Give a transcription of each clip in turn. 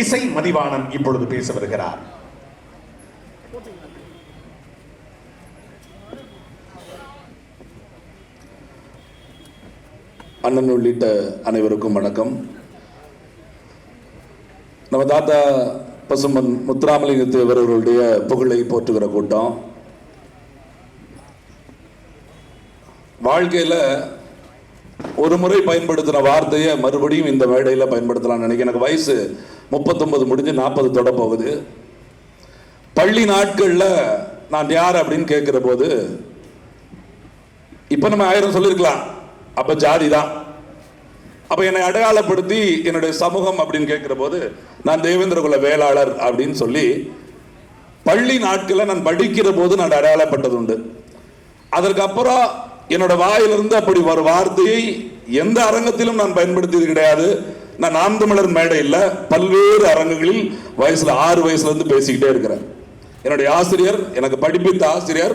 இசை மதிவாணன் இப்பொழுது பேச வருகிறார். அண்ணன் உள்ளிட்ட அனைவருக்கும் வணக்கம். நம்ம தாத்தா பசுமன் முத்துராமலிங்க தேவர் அவர்களுடைய புகழை போற்றுகிற கூட்டம். வாழ்க்கையில் ஒரு முறை பயன்படுத்தின வார்த்தையை மறுபடியும் இந்த மேடையில் பயன்படுத்தலாம்னு நினைக்கிறேன். எனக்கு வயசு முப்பத்தொன்பது முடிஞ்சு நாற்பது தொட போகுது பள்ளி நாட்களில் நான் யார் அப்படின்னு கேட்குற போது இப்போ நம்ம ஆயிரம் சொல்லியிருக்கலாம் அப்போ ஜாதி தான். அப்போ என்னை அடையாளப்படுத்தி என்னுடைய சமூகம் அப்படின்னு கேட்குற போது நான் தேவேந்திரகுல வேளாளர் அப்படின்னு சொல்லி பள்ளி நாட்களில் நான் படிக்கிற போது நான் அடையாளப்பட்டது உண்டு அதற்கப்புறம் என்னோட வாயிலிருந்து அப்படி ஒரு வார்த்தையை எந்த அரங்கத்திலும் நான் பயன்படுத்தியது கிடையாது. நான் நாம் தமிழர் மேடையில் பல்வேறு அரங்குகளில் வயசுல ஆறு வயசுல இருந்து பேசிக்கிட்டே இருக்கிறேன். என்னுடைய ஆசிரியர் எனக்கு படிப்பித்த ஆசிரியர்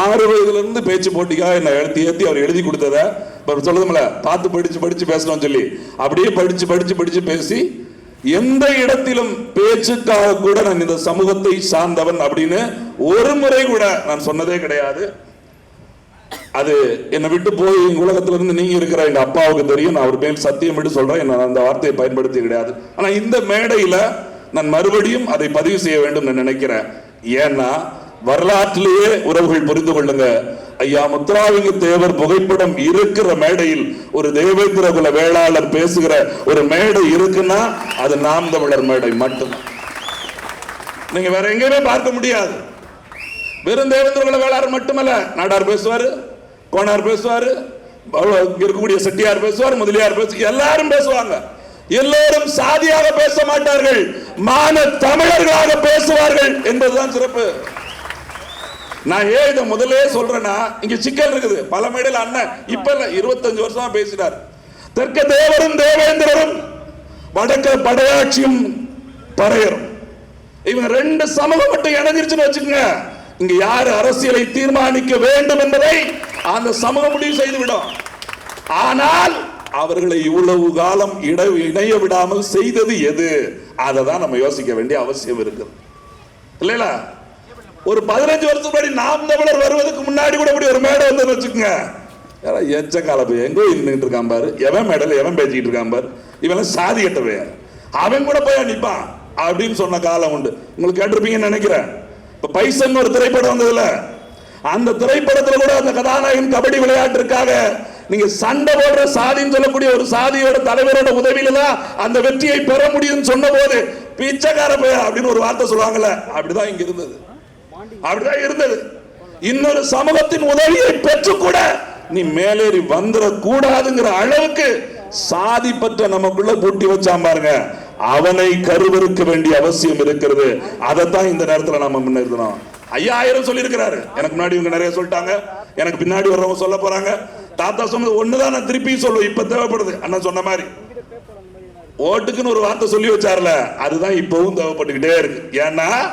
ஆறு வயதுல இருந்து பேச்சு போட்டிக்காக என்னை எழுத்தி ஏற்றி அவர் எழுதி கொடுத்தத இப்ப சொல்லுதுமில்ல பார்த்து படிச்சு படிச்சு பேசணும்னு சொல்லி. அப்படியே படிச்சு படிச்சு படிச்சு பேசி எந்த இடத்திலும் பேச்சுக்காக கூட நான் இந்த சமூகத்தை சார்ந்தவன் அப்படின்னு ஒரு முறை கூட நான் சொன்னதே கிடையாது. அது என்னை விட்டு போய் உலகத்துல இருந்து நீங்க இருக்கிற எங்க அப்பாவுக்கு தெரியும். நான் அவர் மேல் சத்தியம் விட்டு சொல்றேன். நான் அந்த வார்த்தையை பயன்படுத்தி கிடையாது. ஆனா இந்த மேடையில நான் மறுபடியும் அதை பதிவு செய்ய வேண்டும் நான் நினைக்கிறேன். ஏன்னா வரலாற்றிலேயே உறவுகள் புரிந்து கொள்ளுங்க. ஐயா முத்துராவிங்க தேவர் புகைப்படம் இருக்கிற மேடையில் ஒரு தேவேந்திர குல வேளாளர் பேசுகிற ஒரு மேடை இருக்குன்னா அது நாம் தமிழர் மேடை மட்டும்தான் நீங்க வேற எங்கேயுமே பார்க்க முடியாது. வெறும் தேவேந்திர குல வேளாளர் மட்டுமல்ல. நாடார் பேசுவாரு. கோனார் பேசுவாரு இங்க இருக்கக்கூடிய செட்டியார் பேசுவார் முதலியார் பேசு எல்லாரும் பேசுவாங்க. எல்லோரும் சாதியாக பேச மாட்டார்கள் மான தமிழர்களாக பேசுவார்கள் என்பதுதான் சிறப்பு. நான் ஏன் இதை முதலே சொல்றேன்னா இங்க சிக்கல் இருக்குது. பல மேடையில் அண்ணன் இப்ப இல்ல இருபத்தஞ்சு வருஷமா பேசினார். தெற்க தேவரும் தேவேந்திரரும் வடக்க படையாட்சியும் பறையரும். இவங்க ரெண்டு சமூகம் மட்டும் இணைஞ்சிருச்சுன்னு வச்சுக்கோங்க. இங்க யார் அரசியலை தீர்மானிக்க வேண்டும் என்பதை அந்த சமூகம் முடிவு செய்துவிடும். ஆனால் அவர்களை இவ்வளவு காலம் இட இணைய விடாமல் செய்தது எது? அதை தான் நம்ம யோசிக்க வேண்டிய அவசியம் இருக்குது. இல்லைங்களா? ஒரு பதினஞ்சு வருஷத்துக்கு முன்னாடி நாம் தமிழர் வருவதற்கு முன்னாடி கூட இப்படி ஒரு மேடை வந்து வச்சுக்கோங்க. யாரா எச்ச காலப்பு எங்கோ இருந்துகிட்டு இருக்கான் பாரு. எவன் மேடல் எவன் பேசிக்கிட்டு இருக்கான் பாரு? இவெல்லாம் சாதி கட்டவே அவன் கூட போய் நிற்பான் அப்படின்னு சொன்ன காலம் உண்டு. உங்களுக்கு கேட்டிருப்பீங்கன்னு நினைக்கிறேன். இப்ப பைசன் ஒரு திரைப்படம் வந்ததுல. அந்த திரைப்படத்துல கூட அந்த கதாநாயகன் கபடி விளையாட்டிற்காக நீங்க சண்டை போடுற சாதின்னு சொல்லக்கூடிய ஒரு சாதியோட தலைவரோட உதவியில தான் அந்த வெற்றியை பெற முடியும்னு சொன்ன போது பிச்சைக்கார பெயர் அப்படின்னு ஒரு வார்த்தை சொல்லுவாங்கல்ல அப்படிதான் இங்க இருந்தது. அப்படிதான் இருந்தது. இன்னொரு சமூகத்தின் உதவியை பெற்று கூட நீ மேலேறி வந்துடக்கூடாதுங்கிற அளவுக்கு சாதி பற்ற நமக்குள்ள பூட்டி வச்சான் பாருங்க. அவனை கருவறுக்க வேண்டிய அவசியம் இருக்கிறது. அதைத்தான் இந்த நேரத்தில் நாம முன்னிறுத்தணும் ஐயாயிரம் சொல்லியிருக்கிறாரு. எனக்கு முன்னாடி இவங்க நிறைய சொல்லிட்டாங்க. எனக்கு பின்னாடி வர்றவங்க சொல்ல போறாங்க. தாத்தா சொன்னது ஒண்ணுதான் நான் திருப்பி சொல்லுவேன். இப்ப தேவைப்படுது. அண்ணன் சொன்ன மாதிரி. ஓட்டுக்குன்னு ஒரு வார்த்தை சொல்லி வச்சார்ல அதுதான் இப்பவும் தேவைப்பட்டுக்கிட்டே இருக்கு. ஏன்னா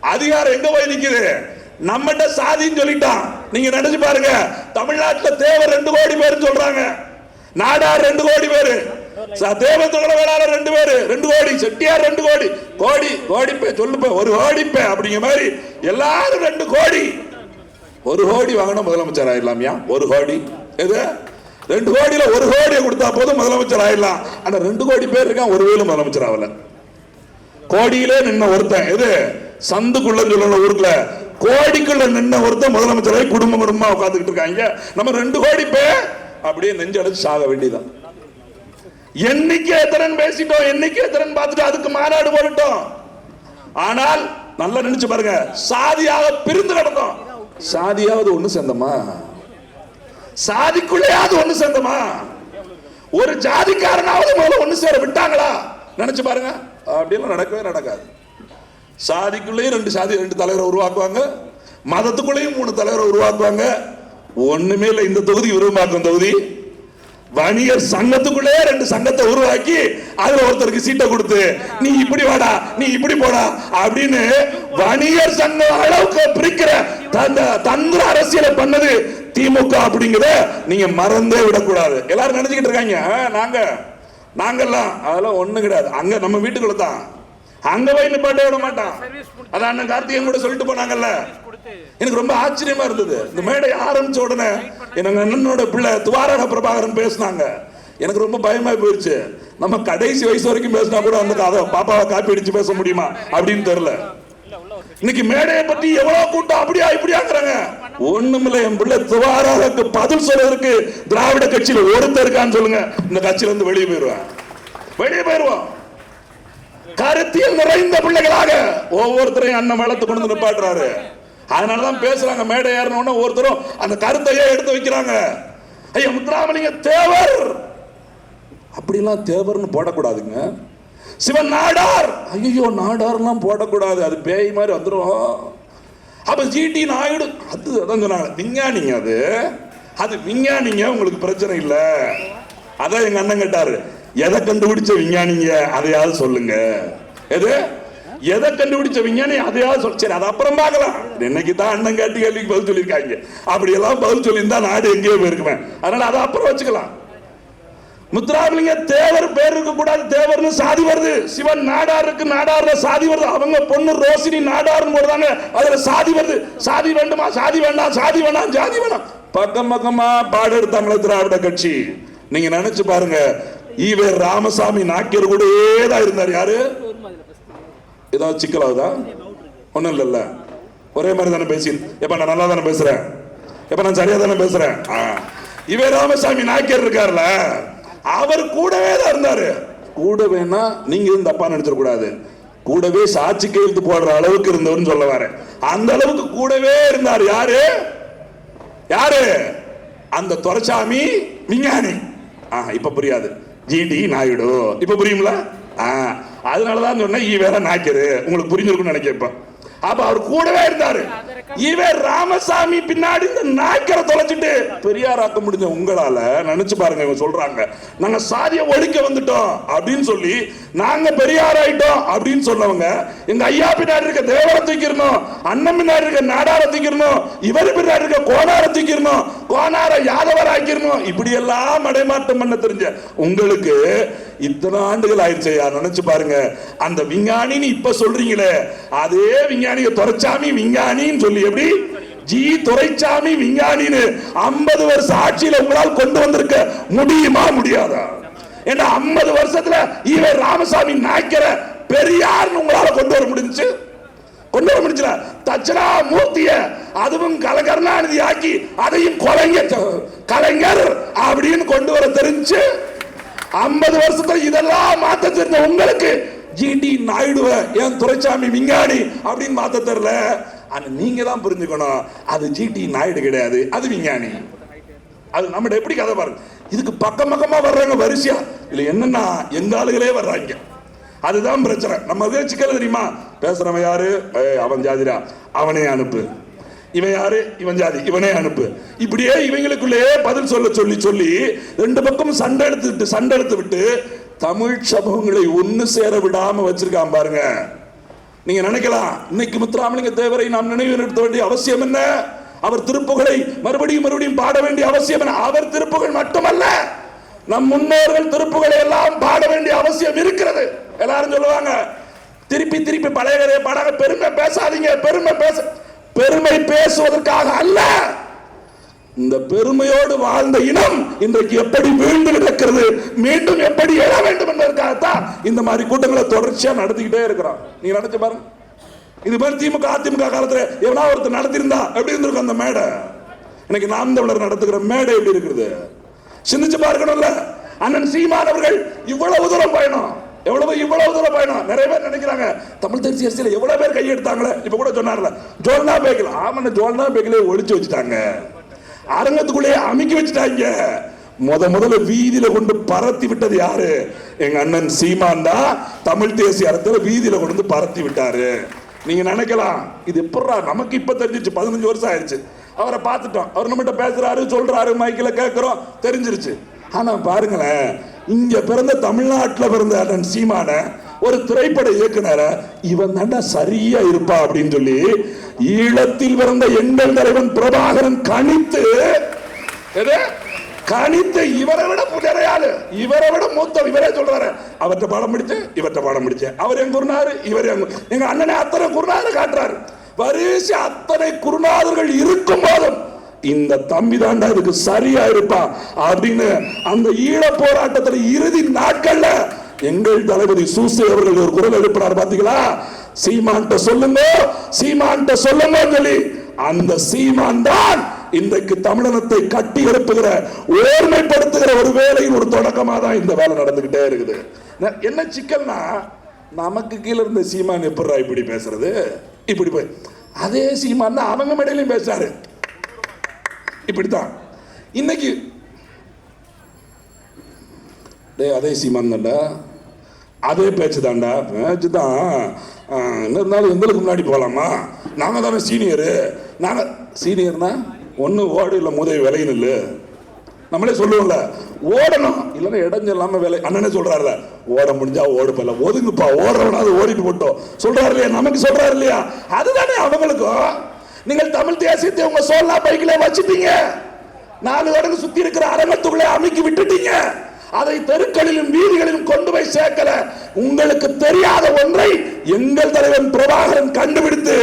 அதிகாரம் எங்க போய் நிக்குது? நம்மகிட்ட சாதின்னு சொல்லிட்டான். நீங்க நினைச்சு பாருங்க தமிழ்நாட்டுல தேவர் ரெண்டு கோடி பேர் சொல்றாங்க. நாடார் ரெண்டு கோடி பேரு. தேவத்தோட வேளாளர் ரெண்டு பேரு ரெண்டு கோடி செட்டியார் ரெண்டு கோடி கோடி கோடிப்பே சொல்லுப்பேன் ஒரு கோடிப்பே அப்படிங்கிற மாதிரி எல்லாரும் ரெண்டு கோடி. ஒரு கோடி வாங்கினா முதலமைச்சர் ஆயிடலாமியா? ஒரு கோடி. எது? ரெண்டு கோடியில ஒரு கோடியை கொடுத்தா போதும் முதலமைச்சர் ஆயிடலாம். ஆனா ரெண்டு கோடி பேர் இருக்கான் ஒரு வேலும் முதலமைச்சர் ஆகல. கோடியிலே நின்ன ஒருத்தன் எது? சந்துக்குள்ள சொல்லணும் ஊருக்குள்ள கோடிக்குள்ள நின்ன ஒருத்தன் முதலமைச்சராக குடும்பம் குடும்பமா உட்காந்துக்கிட்டு இருக்காங்க. நம்ம ரெண்டு கோடி பேர் அப்படியே நெஞ்சடைச்சு சாக வேண்டியதான் என்னைக்கு எத்தனை பேசிட்டோம் என்னைக்கு எத்தனை பார்த்துட்டோம் அதுக்கு மாநாடு போட்டுட்டோம். ஆனால் நல்லா நினைச்சு பாருங்க சாதியாக பிரிந்து கிடந்தோம். சாதியாவது ஒண்ணு சேர்ந்தமா? சாதிக்குள்ளேயாவது ஒண்ணு சேர்ந்தமா? ஒரு ஜாதிக்காரனாவது முதல்ல ஒண்ணு சேர விட்டாங்களா? நினைச்சு பாருங்க அப்படியெல்லாம் நடக்கவே நடக்காது. சாதிக்குள்ளேயும் ரெண்டு சாதி ரெண்டு தலைவரை உருவாக்குவாங்க. மதத்துக்குள்ளேயும் மூணு தலைவரை உருவாக்குவாங்க. ஒண்ணுமே இல்லை இந்த தொகுதி விரும்பாக்கம் தொகுதி. வணிகர் சங்கத்துக்குள்ளே ரெண்டு சங்கத்தை உருவாக்கி அதுல ஒருத்தருக்கு சீட்டை கொடுத்து நீ இப்படி வாடா நீ இப்படி போடா அப்படின்னு வணிகர் சங்கம் அளவுக்கு பிரிக்கிற தந்த தந்திர அரசியலை பண்ணது திமுக அப்படிங்கிறத நீங்க மறந்தே விடக்கூடாது. எல்லாரும் நினைச்சுக்கிட்டு இருக்காங்க நாங்க நாங்கெல்லாம் அதெல்லாம் ஒண்ணு கிடையாது. அங்க நம்ம வீட்டுக்குள்ள தான் அங்க போய் நிப்பாட்ட விட மாட்டான் அதான் அண்ணன் கார்த்திகன் கூட சொல்லிட்டு போனாங்கல்ல எனக்கு ரொம்ப ஆச்சரியமா இருந்தது. இந்த மேடை ஆரம்பிச்ச உடனே எனக்கு அண்ணனோட பிள்ளை துவாரக பிரபாகரன் பேசினாங்க. எனக்கு ரொம்ப பயமா போயிருச்சு. நம்ம கடைசி வயசு வரைக்கும் பேசினா கூட அந்த கதை பாப்பாவை காப்பி அடிச்சு பேச முடியுமா அப்படின்னு தெரியல. இன்னைக்கு மேடையை பத்தி எவ்வளவு கூட்டம் அப்படியா இப்படியாங்கிறாங்க. ஒண்ணுமில்ல என் பிள்ளை துவாராக பதில் சொல்றதுக்கு திராவிட கட்சியில ஒருத்தர் இருக்கான்னு சொல்லுங்க. இந்த கட்சியில இருந்து வெளியே போயிருவேன். வெளியே போயிருவோம். கருத்தியல் நிறைந்த பிள்ளைகளாக ஒவ்வொருத்தரையும் அண்ணன் வளர்த்து கொண்டு வந்து அதனால தான் பேசுறாங்க மேடை ஏறணும்னு ஒருத்தரும் அந்த கருத்தையே எடுத்து வைக்கிறாங்க. ஐயா முத்துராமலிங்க தேவர்! அப்படிலாம் தேவர்னு போடக்கூடாதுங்க. சிவன் நாடார்! ஐயோ நாடார்லாம் போடக்கூடாது. அது பேய் மாதிரி வந்துடும் அப்ப ஜிடி நாயுடு அது அதான் சொன்னாங்க விஞ்ஞானிங்க அது. அது விஞ்ஞானிங்க உங்களுக்கு பிரச்சனை இல்லை. அதான் எங்க அண்ணன் கேட்டாரு எதை கண்டுபிடிச்ச விஞ்ஞானிங்க? அதையாவது சொல்லுங்க. எது? எதை கண்டுபிடிச்ச விஞ்ஞானி அதையாவது சொல் சரி அது அப்புறம் பார்க்கலாம். இன்னைக்கு தான் அண்ணன் கேட்டு கேள்விக்கு பதில் சொல்லியிருக்காங்க. அப்படி எல்லாம் பதில் சொல்லியிருந்தா நாடு எங்கேயோ போயிருக்குவேன் அதனால அதை அப்புறம் வச்சுக்கலாம். முத்துராமலிங்க தேவர் பேர் இருக்க கூடாது தேவர்னு சாதி வருது. சிவன் நாடாருக்கு நாடார்ல சாதி வருது. அவங்க பொண்ணு ரோசினி நாடார்னு போடுறாங்க. அதுல சாதி வருது. சாதி வேண்டுமா? சாதி வேண்டாம். சாதி வேண்டாம் ஜாதி வேண்டாம் பக்கம் பக்கமா பாடு எடுத்தாங்களே திராவிட கட்சி. நீங்க நினைச்சு பாருங்க. ஈவே ராமசாமி நாக்கியர் கூட தான் இருந்தார். யாரு? ஏதாவது சிக்கலாகுதா? ஒன்றும் இல்லைல்ல. ஒரே மாதிரி தானே பேசி எப்போ நான் நல்லா தானே பேசுகிறேன் எப்போ நான் சரியாக தானே பேசுகிறேன் ஆ. இவே ராமசாமி நாயக்கர் இருக்கார்ல அவர் கூடவே தான் இருந்தாரு. கூடவேனா நீங்க எதுவும் தப்பா நினைச்சிடக்கூடாது கூடவே சாட்சி கையெழுத்து போடுற அளவுக்கு இருந்தவர்னு சொல்ல வரேன். அந்த அளவுக்கு கூடவே இருந்தார். யாரு? யாரு? அந்த துரைசாமி விஞ்ஞானி. ஆ இப்ப புரியாது. ஜிடி நாயுடு. இப்ப புரியுங்களா? அதனால அதனாலதான் சொன்னேன் ஈ வேற நாய்க்கரு உங்களுக்கு புரிஞ்சிருக்கும்னு நினைக்கிறேன் அப்ப அவர் கூடவே இருந்தாரு. இவர் ராமசாமி பின்னாடி இந்த நாய்க்கரை தொலைச்சிட்டு பெரியாராக்க முடிஞ்ச உங்களால நினைச்சு பாருங்க இவங்க சொல்றாங்க. நாங்க சாதிய ஒழிக்க வந்துட்டோம் அப்படின்னு சொல்லி நாங்க பெரியார் ஆயிட்டோம் அப்படின்னு சொன்னவங்க எங்க ஐயா பின்னாடி இருக்க தேவரை தூக்கிடணும் அண்ணன் பின்னாடி இருக்க நாடார தூக்கிடணும் இவர் பின்னாடி இருக்க கோணார தூக்கிடணும் கோணார யாதவர் ஆக்கிடணும் இப்படி எல்லாம் மடைமாற்றம் பண்ண தெரிஞ்ச உங்களுக்கு இத்தனை ஆண்டுகள் ஆயிடுச்சு நினைச்சு பாருங்க. அந்த விஞ்ஞானின்னு இப்ப சொல்றீங்களே அதே விஞ்ஞானியை துரைச்சாமி விஞ்ஞானின்னு சொல்லி எப்படி? ஜி துரைச்சாமி விஞ்ஞானின்னு ஐம்பது வருஷம் ஆட்சியில உங்களால் கொண்டு வந்திருக்க முடியுமா முடியாதா? ஏன்னா ஐம்பது வருஷத்துல ஈவே ராமசாமி நாய்க்கிற பெரியார்னு உங்களால கொண்டு வர முடிஞ்சுச்சு. கொண்டு வர முடிஞ்சல. தட்சணா மூர்த்திய அதுவும் கல கருணாநிதி ஆக்கி அதையும் கொலைஞர் கலைஞர் அப்படின்னு கொண்டு வர தெரிஞ்சு ஐம்பது வருஷத்துல இதெல்லாம் மாத்த தெரிஞ்ச உங்களுக்கு ஜிடி நாயுடுவ ஏன் துரைசாமி விஞ்ஞானி அப்படின்னு மாத்த தெரியல. ஆனா நீங்க தான் புரிஞ்சுக்கணும். அது ஜிடி நாயுடு கிடையாது அது விஞ்ஞானி அது நம்மகிட்ட எப்படி கதை பாருங்க இதுக்கு பக்கம் பக்கமா வர்றாங்க வரிசையா? இல்ல என்னன்னா எங்க ஆளுகளே வர்றாங்க. அதுதான் பிரச்சனை. நம்ம இதே சிக்கல் தெரியுமா? பேசுறவன் யாரு? அவன் ஜாதிரா அவனே அனுப்பு. இவன் யாரு? இவன் ஜாதி. இவனே அனுப்பு. இப்படியே இவங்களுக்குள்ளே பதில் சொல்ல சொல்லி சொல்லி ரெண்டு பக்கம் சண்டை எடுத்து விட்டு சண்டை எடுத்து விட்டு தமிழ் சமூகங்களை ஒன்று சேர விடாம வச்சிருக்கான் பாருங்க. நீங்க நினைக்கலாம் இன்னைக்கு முத்துராமலிங்க தேவரை நாம் நினைவு நிறுத்த வேண்டிய அவசியம் என்ன? அவர் திருப்புகளை மறுபடியும் மறுபடியும் பாட வேண்டிய அவசியம் என்ன? அவர் திருப்புகள் மட்டுமல்ல நம் முன்னோர்கள் திருப்புகளை எல்லாம் பாட வேண்டிய அவசியம் இருக்கிறது. எல்லாரும் சொல்லுவாங்க திருப்பி திருப்பி பழைய கதையை பெருமை பேசாதீங்க பெருமை பேச பெருமை பேசுவதற்காக அல்ல. இந்த பெருமையோடு வாழ்ந்த இனம் இன்றைக்கு எப்படி வீழ்ந்து கிடக்கிறது மீண்டும் எப்படி எழ வேண்டும் என்பதற்காகத்தான் இந்த மாதிரி கூட்டங்களை தொடர்ச்சியா நடத்திக்கிட்டே இருக்கிறோம். நீங்க நினைச்சு பாருங்க. இது மாதிரி திமுக அதிமுக காலத்துல எவனா ஒருத்தர் நடத்திருந்தா எப்படி இருந்திருக்கும் அந்த மேடை? இன்னைக்கு நாம் தமிழர் நடத்துகிற மேடை எப்படி இருக்குது? சிந்திச்சு பார்க்கணும்ல. அண்ணன் சீமான் அவர்கள் இவ்வளவு தூரம் பயணம். எவ்வளவு இவ்வளவு தூரம் பயணம். நிறைய பேர் நினைக்கிறாங்க தமிழ் தேசிய அரசியல் எவ்வளவு பேர் கையெடுத்தாங்களே? இப்ப கூட சொன்னார்ல ஜோல்னா பேக்கில் ஆமாண்ண ஜோல்னா பேக்கிலே ஒழிச்சு வச்சுட்டாங்க. அரங்கத்துக்குள்ளேயே அமுக்கி வச்சுட்டாங்க. முத முதல்ல வீதியில கொண்டு பரத்தி விட்டது யாரு? எங்க அண்ணன் சீமான் தான் தமிழ் தேசிய அரசில் வீதியில கொண்டு வந்து பரத்தி விட்டாரு. நீங்க நினைக்கலாம் இது எப்படா நமக்கு இப்ப தெரிஞ்சிச்சு பதினஞ்சு வருஷம் ஆயிடுச்சு. அவரை பார்த்துட்டோம். அவர் நம்மகிட்ட பேசுறாரு சொல்றாரு மைக்கில் கேட்கிறோம் தெரிஞ்சிருச்சு. ஆனா பாருங்களேன் இங்க பிறந்த தமிழ்நாட்டில் பிறந்த அண்ணன் சீமான ஒரு திரைப்பட இயக்குனர இவன் தாண்டா சரியா இருப்பா அப்படின்னு சொல்லி ஈழத்தில் பிறந்த எங்கள் தலைவன் பிரபாகரன் கணித்து கணித்து இவரை விட நிறையாளு இவரை விட மூத்த இவரே சொல்றாரு. அவர்கிட்ட பாடம் படிச்சேன் இவர்கிட்ட பாடம் படிச்சேன் அவர் எங்க குருநாரு இவர் எங்க எங்க அண்ணனை அத்தனை குருநாரு காட்டுறாரு. வரிசை அத்தனை குருநாதர்கள் இருக்கும் போதும் இந்த தம்பி தாண்டா இதுக்கு சரியா இருப்பா அப்படின்னு அந்த ஈழ போராட்டத்துல இறுதி நாட்கள்ல எங்கள் தளபதி சூசே அவர்கள் ஒரு குரல் எழுப்பினார் பாத்தீங்களா? சீமான்ட்ட சொல்லுங்க சீமான்ட்ட சொல்லுங்க சொல்லி அந்த சீமான் தான் இன்றைக்கு தமிழனத்தை கட்டி எழுப்புகிற ஓர்மைப்படுத்துகிற ஒரு வேலையின் ஒரு தொடக்கமாக தான் இந்த வேலை நடந்துகிட்டே இருக்குது. என்ன சிக்கல்னா நமக்கு கீழே இருந்த சீமான் எப்படா இப்படி பேசுறது? இப்படி போய் அதே சீமான் தான் அவங்க மேடையிலையும் பேசுறாரு. இப்படித்தான். இன்னைக்கு டேய் அதே சீமான் தான்டா. அதே பேச்சு தாண்டா பேச்சு தான் என்ன இருந்தாலும் எங்களுக்கு முன்னாடி போகலாமா நாங்கள் தானே சீனியரு. நாங்கள் சீனியர்னா ஒன்று ஓடு இல்லை முதல் விலையும் இல்லை நம்மளே சொல்லுவோம்ல ஓடணும். இல்லைன்னா இடைஞ்ச இல்லாம வேலை அண்ணனே சொல்கிறாருல ஓட முடிஞ்சா ஓடு போல ஒதுங்குப்பா ஓடுறவனாவது ஓடிட்டு போட்டோம். சொல்கிறாரு இல்லையா நமக்கு சொல்கிறாரு இல்லையா அதுதானே அவங்களுக்கும். நீங்கள் தமிழ் தேசியத்தை உங்கள் சோல்லா பைக்கில் வச்சுட்டீங்க. நாலு தடவை சுற்றி இருக்கிற அரங்கத்துக்குள்ளே அமைக்கி விட்டுட்டீங்க. அதை தெருக்களிலும் வீதிகளிலும் கொண்டு போய் சேர்க்கல. உங்களுக்கு தெரியாத ஒன்றை எங்கள் தலைவன் பிரபாகரன் கண்டுபிடித்து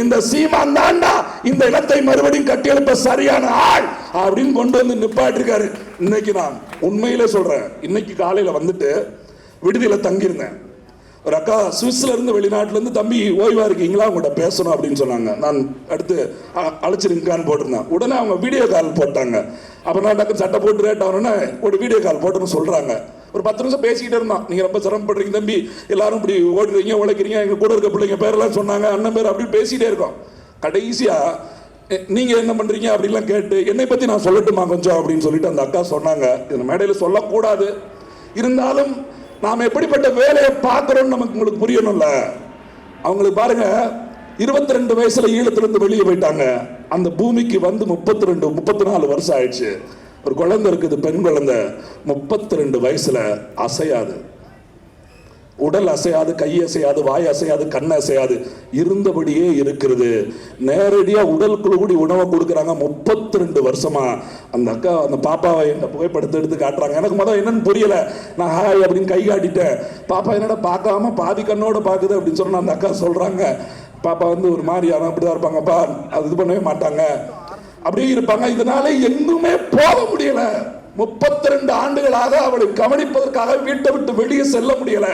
இந்த சீமான் தாண்டா இந்த இடத்தை மறுபடியும் கட்டியெழுப்ப சரியான ஆள் அப்படின்னு கொண்டு வந்து நிப்பாட்டிருக்காரு. இன்னைக்கு நான் உண்மையிலே சொல்றேன். இன்னைக்கு காலையில வந்துட்டு விடுதியில தங்கியிருந்தேன். ஒரு அக்கா சுவிஸ்லேருந்து இருந்து தம்பி ஓய்வாக இருக்கீங்களா? உங்கள்கிட்ட பேசணும் அப்படின்னு சொன்னாங்க. நான் அடுத்து அ- அழைச்சிருக்கான்னு போட்டிருந்தேன். உடனே அவங்க வீடியோ கால் போட்டாங்க. அப்போ நான் டக்கு சட்டை போட்டு ரேட் ஆகணும்னா ஒரு வீடியோ கால் போட்டுன்னு சொல்கிறாங்க ஒரு பத்து நிமிஷம் பேசிக்கிட்டே இருந்தான். நீங்கள் ரொம்ப சிரமப்படுறீங்க தம்பி. எல்லாரும் இப்படி ஓடுறீங்க உழைக்கிறீங்க எங்கள் கூட இருக்க பிள்ளைங்க பேரெல்லாம் சொன்னாங்க. அண்ணன் பேர் அப்படி பேசிகிட்டே இருக்கோம். கடைசியாக நீங்கள் என்ன பண்ணுறீங்க அப்படிலாம் கேட்டு என்னை பற்றி நான் சொல்லட்டுமா கொஞ்சம்? அப்படின்னு சொல்லிட்டு அந்த அக்கா சொன்னாங்க. இந்த மேடையில் சொல்லக்கூடாது. இருந்தாலும் நாம் எப்படிப்பட்ட வேலையை பார்க்குறோம்னு நமக்கு உங்களுக்கு புரியணும்ல? அவங்களுக்கு பாருங்க இருபத்தி ரெண்டு வயசுல ஈழத்திலிருந்து வெளியே போயிட்டாங்க. அந்த பூமிக்கு வந்து முப்பத்தி ரெண்டு முப்பத்தி நாலு வருஷம் ஆயிடுச்சு. ஒரு குழந்தை இருக்குது பெண் குழந்தை. முப்பத்தி ரெண்டு வயசுல அசையாது. உடல் அசையாது கை அசையாது வாய் அசையாது கண் அசையாது இருந்தபடியே இருக்கிறது. நேரடியாக உடலுக்குள்ள கூடி உணவை கொடுக்குறாங்க. முப்பத்தி ரெண்டு வருஷமா அந்த அக்கா அந்த பாப்பாவை இந்த புகைப்படத்தை எடுத்து காட்டுறாங்க. எனக்கு முதல் என்னன்னு புரியல. நான் ஹாய் அப்படின்னு கை காட்டிட்டேன். பாப்பா என்னடா பார்க்காம பாதி கண்ணோட பார்க்குது அப்படின்னு சொன்ன அந்த அக்கா சொல்றாங்க. பாப்பா வந்து ஒரு மாதிரி யாரும் அப்படிதான் இருப்பாங்கப்பா அது இது பண்ணவே மாட்டாங்க. அப்படியே இருப்பாங்க. இதனால எங்குமே போக முடியலை. முப்பத்தி ரெண்டு ஆண்டுகளாக அவளை கவனிப்பதற்காக வீட்டை விட்டு வெளியே செல்ல முடியல.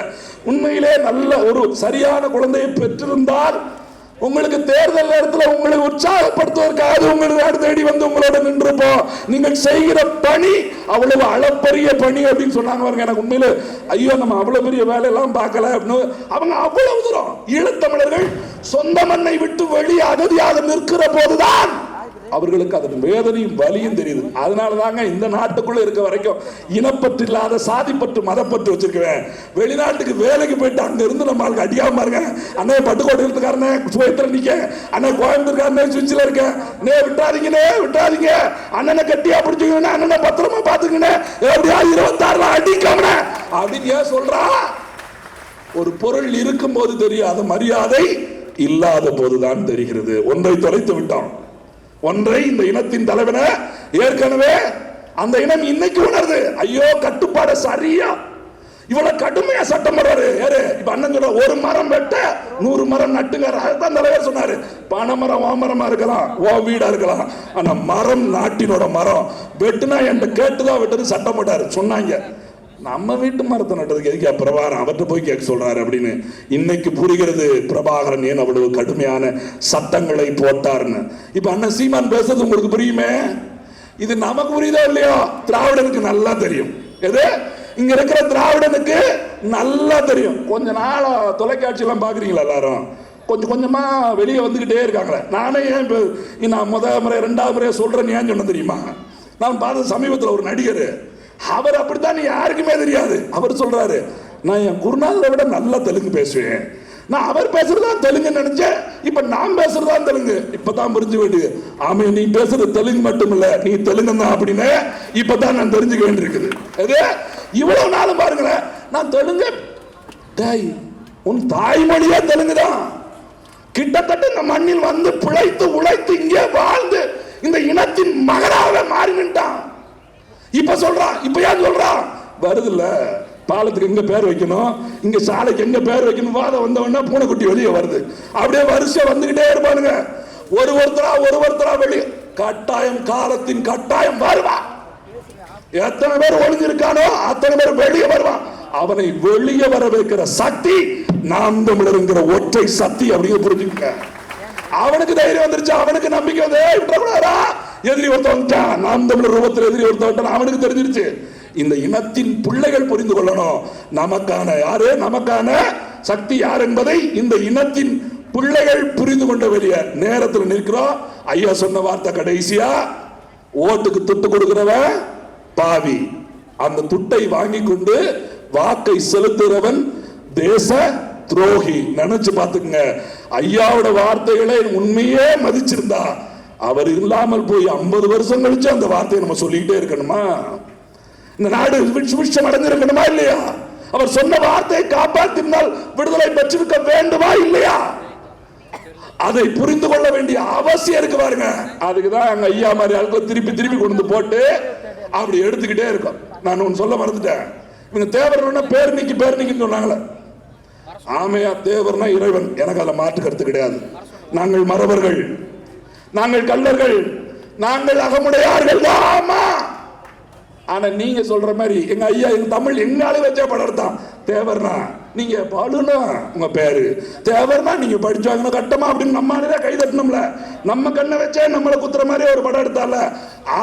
உண்மையிலே நல்ல ஒரு சரியான குழந்தையை பெற்றிருந்தால் உங்களுக்கு தேர்தல் நேரத்தில் உங்களை உற்சாகப்படுத்துவதற்காக உங்களை நாடு தேடி வந்து உங்களோட நின்றுப்போம். நீங்கள் செய்கிற பணி அவ்வளவு அளப்பரிய பணி அப்படின்னு சொன்னாங்க பாருங்க. எனக்கு உண்மையில ஐயோ நம்ம அவ்வளவு பெரிய வேலையெல்லாம் பார்க்கல அப்படின்னு. அவங்க அவ்வளவு தூரம் ஈழத்தமிழர்கள் சொந்த மண்ணை விட்டு வெளியே அகதியாக நிற்கிற போதுதான் அவர்களுக்கு அதன் வேதனையும் வலியும் தெரியுது. அதனால தாங்க இந்த நாட்டுக்குள்ள இருக்க வரைக்கும் இனப்பற்று இல்லாத சாதிப்பற்று மதப்பற்று வச்சிருக்கேன் வெளிநாட்டுக்கு வேலைக்கு போயிட்டு அங்க இருந்து நம்ம ஆளுக்கு அடியாம பாருங்க. அண்ணே பட்டுக்கோட்டை இருக்காருனே சுயத்துல நிக்க. அண்ணே கோயம்புத்தூர்காரனே சுவிச்சில் இருக்கேன் நே விட்டாதீங்கண்ணே விட்டாதீங்க. அண்ணனை கட்டியா பிடிச்சிக்கணும் அண்ணனை பத்திரமா பாத்துக்கண்ணே எப்படியா இருபத்தாறுல அடிக்கணும் அப்படின்னு ஏன் சொல்றா? ஒரு பொருள் இருக்கும் போது தெரியாத மரியாதை இல்லாத போதுதான் தெரிகிறது. ஒன்றை தொலைத்து விட்டோம் ஒன்றை இந்த இனத்தின் தலைவன ஏற்கனவே அந்த இனம் இன்னைக்கு உணருது. ஐயோ கட்டுப்பாடு சரியா? இவ்வளவு கடுமையா சட்டம் போடுறாரு. யாரு இப்ப அண்ணன் சொல்ற ஒரு மரம் வெட்ட நூறு மரம் நட்டுங்க அதுதான் தலைவர் சொன்னாரு. பனைமரம் ஓமரமா இருக்கலாம் ஓ வீடா இருக்கலாம். ஆனா மரம் நாட்டினோட மரம். வெட்டுனா என்கிட்ட கேட்டுதான் வெட்டுன்னு சட்டம் போட்டாரு. சொன்னாங்க. நம்ம வீட்டு மரத்தை நட்டதுக்கு எதுக்கு பிரபாகரன் அவர்கிட்ட போய் கேட்க சொல்றாரு அப்படின்னு? இன்னைக்கு புரிகிறது பிரபாகரன் ஏன் அவ்வளவு கடுமையான சட்டங்களை போட்டார்னு. இப்ப அண்ணன் சீமான் பேசுறது உங்களுக்கு புரியுமே? இது நமக்கு புரியுதோ இல்லையோ? திராவிடனுக்கு நல்லா தெரியும். எது? இங்க இருக்கிற திராவிடனுக்கு நல்லா தெரியும். கொஞ்ச நாளா தொலைக்காட்சி எல்லாம் பாக்குறீங்களா எல்லாரும்? கொஞ்சம் கொஞ்சமா வெளியே வந்துகிட்டே இருக்காங்களே. நானே ஏன் நான் முத முறை ரெண்டாவது முறையை சொல்றேன்னு ஏன் சொன்ன தெரியுமா? நான் பார்த்த சமீபத்தில் ஒரு நடிகர் அவர் அப்படித்தான் யாருக்குமே தெரியாது. அவர் சொல்றாரு நான் என் குருநாதரை விட நல்லா தெலுங்கு பேசுவேன். நான் அவர் பேசுறதா தெலுங்கு நினைச்சேன். இப்ப நான் பேசுறதா தெலுங்கு. இப்பதான் புரிஞ்சு வேண்டியது ஆமே நீ பேசுறது தெலுங்கு மட்டும் இல்ல நீ தெலுங்கு தான் அப்படின்னு இப்பதான் நான் தெரிஞ்சுக்க வேண்டியிருக்குது. எது இவ்வளவு நாளும் பாருங்களேன். நான் தெலுங்கு டேய் உன் தாய்மொழியே தெலுங்கு தான் கிட்டத்தட்ட இந்த மண்ணில் வந்து பிழைத்து உழைத்து இங்கே வாழ்ந்து இந்த இனத்தின் மகனாக மாறி நின்றான் இப்ப சொல்றான் இப்ப ஏன் சொல்றான் வருதுல்ல. பாலத்துக்கு எங்க பேர் வைக்கணும்? இங்க சாலைக்கு எங்க பேர் வைக்கணும்? வாதம் வந்தவொடனே பூனைக்குட்டி வெளியே வருது. அப்படியே வரிசை வந்துகிட்டே இருப்பானுங்க. ஒரு ஒருத்தரா ஒரு ஒருத்தரா வெளியே. கட்டாயம் காலத்தின் கட்டாயம் வருவா. எத்தனை பேர் ஒளிஞ்சிருக்கானோ அத்தனை பேர் வெளியே வருவான் அவனை வெளியே வர வைக்கிற சக்தி நாம் தமிழருங்கிற ஒற்றை சக்தி அப்படிங்க புரிஞ்சுக்க அவனுக்கு தைரியம் வந்துருச்சு? அவனுக்கு நம்பிக்கை வந்து எதிரி ஒருத்த வந்துட்டான் நாம் தமிழர் ரூபத்தில் எதிரி ஒருத்த வந்துட்டான் அவனுக்கு தெரிஞ்சிருச்சு? இந்த இனத்தின் பிள்ளைகள் புரிந்து கொள்ளணும். நமக்கான யாரு? நமக்கான சக்தி யார் என்பதை இந்த இனத்தின் பிள்ளைகள் புரிந்து கொண்ட வெளிய நேரத்தில் நிற்கிறோம். ஐயா சொன்ன வார்த்தை கடைசியா ஓட்டுக்கு துட்டு கொடுக்கிறவன் பாவி. அந்த துட்டை வாங்கி கொண்டு வாக்கை செலுத்துகிறவன் தேச துரோகி. நினைச்சு பாத்துக்கங்க ஐயாவோட வார்த்தைகளை உண்மையே மதிச்சிருந்தா அவர் இல்லாமல் போய் ஐம்பது வருஷம் கழிச்சு அந்த வார்த்தையை நம்ம சொல்லிக்கிட்டே இருக்கணுமா? இந்த நாடு விஷம் அடைஞ்சிருக்கணுமா இல்லையா? அவர் சொன்ன வார்த்தையை காப்பாற்றினால் விடுதலை பெற்றிருக்க வேண்டுமா இல்லையா? அதை புரிந்து கொள்ள வேண்டிய அவசியம் இருக்கு பாருங்க. அதுக்கு தான் எங்க ஐயா மாதிரி திருப்பி திருப்பி கொண்டு போட்டு அப்படி எடுத்துக்கிட்டே இருக்கும். நான் ஒன்று சொல்ல மறந்துட்டேன். இவங்க தேவர்னா பேர் நீக்கி பேர் நீக்கின்னு சொன்னாங்களே. ஆமையா தேவர்னா இறைவன். எனக்கு அதில் மாற்று கருத்து கிடையாது. நாங்கள் மறவர்கள். நாங்கள் கள்ளர்கள். நாங்கள் அகமுடையார்கள். ஆமா ஆனா நீங்க சொல்ற மாதிரி எங்க ஐயா எங்க தமிழ் எங்க ஆளு வச்ச தேவர்னா நீங்க பாலுனா உங்க பேரு. தேவர்னா நீங்க படிச்சாங்கன்னா கட்டமா அப்படின்னு நம்ம ஆளுதான் கை தட்டணும்ல. நம்ம கண்ணை வச்சே நம்மளை குத்துற மாதிரி ஒரு படம் எடுத்தால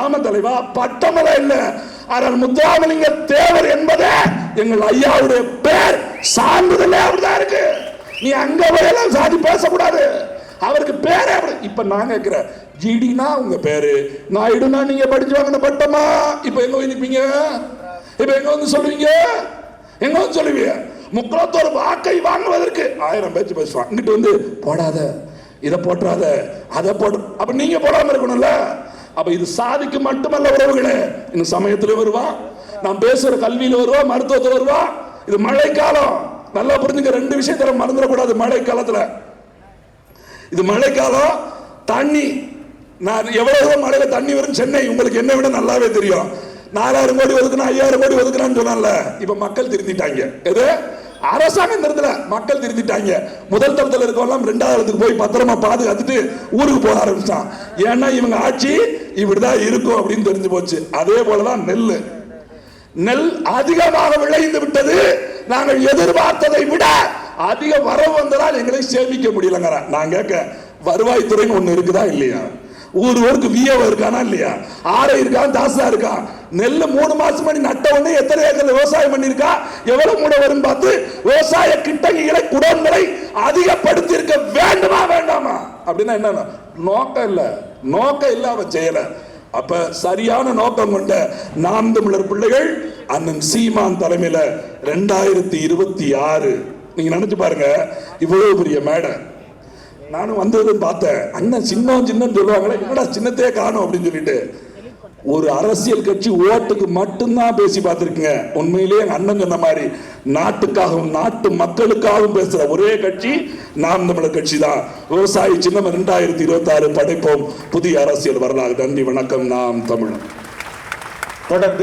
ஆம தலைவா பட்டமல இல்ல. ஆனால் முத்துராமலிங்க தேவர் என்பதே எங்கள் ஐயாவுடைய பேர். சான்றிதழே அப்படிதான் இருக்கு. நீ அங்க போயெல்லாம் சாதி பேசக்கூடாது. அவருக்கு பேரே அப்படி இப்ப நான் கேட்குறேன் ஜிடினா உங்க பேரு? நாயுடுனா நீங்க படிச்சு வாங்கின பட்டமா? இப்ப எங்க போய் நிப்பீங்க? இப்ப எங்க வந்து சொல்லுவீங்க? எங்க வந்து சொல்லுவீங்க? முக்குளத்தோர் வாக்கை வாங்குவதற்கு ஆயிரம் பேச்சு பேசுவான். இங்கிட்டு வந்து போடாத. இதை போட்டுறாத அதை போட்டு அப்ப நீங்க போடாம இருக்கணும்ல? அப்ப இது சாதிக்கு மட்டுமல்ல உறவுகளே. இந்த சமயத்துல வருவா. நான் பேசுற கல்வியில வருவா மருத்துவத்தில் வருவா. இது மழைக்காலம். நல்லா புரிஞ்சுக்க. ரெண்டு விஷயத்துல மறந்துடக்கூடாது. மழை காலத்துல இது மழைக்காலம் தண்ணி நான் எவ்வளவு மழையில தண்ணி வரும் சென்னை உங்களுக்கு என்ன விட நல்லாவே தெரியும். நாலாயிரம் கோடி ஒதுக்குனா ஐயாயிரம் கோடி ஒதுக்கணும்னு சொன்னால இப்ப மக்கள் திருந்திட்டாங்க. எது? அரசாங்கம் திருந்தல. மக்கள் திருந்திட்டாங்க. முதல் தரத்துல இருக்கவெல்லாம் ரெண்டாவது போய் பத்திரமா பாதுகாத்துட்டு ஊருக்கு போக ஆரம்பிச்சான். ஏன்னா இவங்க ஆட்சி இப்படிதான் இருக்கும் அப்படின்னு தெரிஞ்சு போச்சு. அதே போலதான் நெல். நெல் அதிகமாக விளைந்து விட்டது. நாங்கள் எதிர்பார்த்ததை விட அதிக வரவு வந்ததால் எங்களை சேமிக்க முடியலங்கிற. நான் கேட்க வருவாய்த்துறைன்னு ஒன்று இருக்குதா இல்லையா? ஊர் ஊருக்கு விஏஓ இருக்கானா இல்லையா? ஆரை இருக்கான் தாசா இருக்கான் நெல் மூணு மாசம் பண்ணி நட்ட உடனே எத்தனை ஏக்கர் விவசாயம் பண்ணிருக்கா எவ்வளவு மூட வரும் பார்த்து விவசாய கிட்டங்கிகளை குடங்களை அதிகப்படுத்தி இருக்க வேண்டுமா வேண்டாமா? அப்படின்னா என்ன நோக்கம் இல்லை. நோக்கம் இல்ல அவன் செய்யல. அப்ப சரியான நோக்கம் கொண்ட நாம் தமிழர் பிள்ளைகள் அண்ணன் சீமான் தலைமையில ரெண்டாயிரத்தி இருபத்தி ஆறு நீங்க நினைச்சு பாருங்க இவ்வளவு பெரிய மேடை. நானும் வந்ததுன்னு பார்த்தேன் அண்ணன் சின்னம் சின்னம் சொல்லுவாங்களே என்னடா சின்னத்தையே காணும் அப்படின்னு சொல்லிட்டு. ஒரு அரசியல் கட்சி ஓட்டுக்கு மட்டும்தான் பேசி பார்த்துருக்கீங்க. உண்மையிலேயே எங்க அண்ணன் சொன்ன மாதிரி நாட்டுக்காகவும் நாட்டு மக்களுக்காகவும் பேசுற ஒரே கட்சி நாம் தமிழர் கட்சி தான். விவசாயி சின்னம் ரெண்டாயிரத்தி இருபத்தி ஆறு படைப்போம். புதிய அரசியல் வரலாறு. நன்றி வணக்கம். நாம் தமிழ் தொடர்ந்து